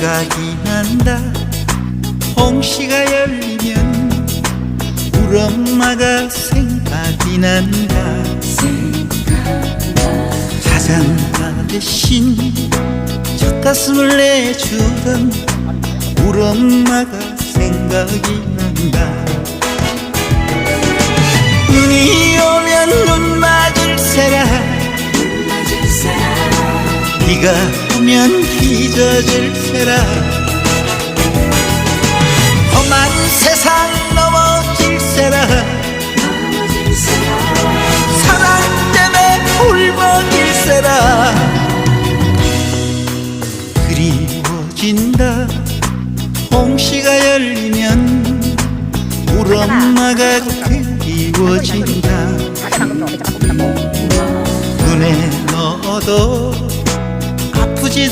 생각이 난다. 홍시가 열리면 우리 엄마가 생각이 난다. 자장가 대신 젖가슴을 내주던 우리 엄마가 생각이 난다. 눈이 오면 눈 맞을 새라 비가 젖을 새라. 험한 세상 넘어질 새라. 사랑 때문에 울먹일세라. 그리워진다. 홍시가 열리면 우리 엄마가 그리워진다. 눈에 넣어도 Chỉ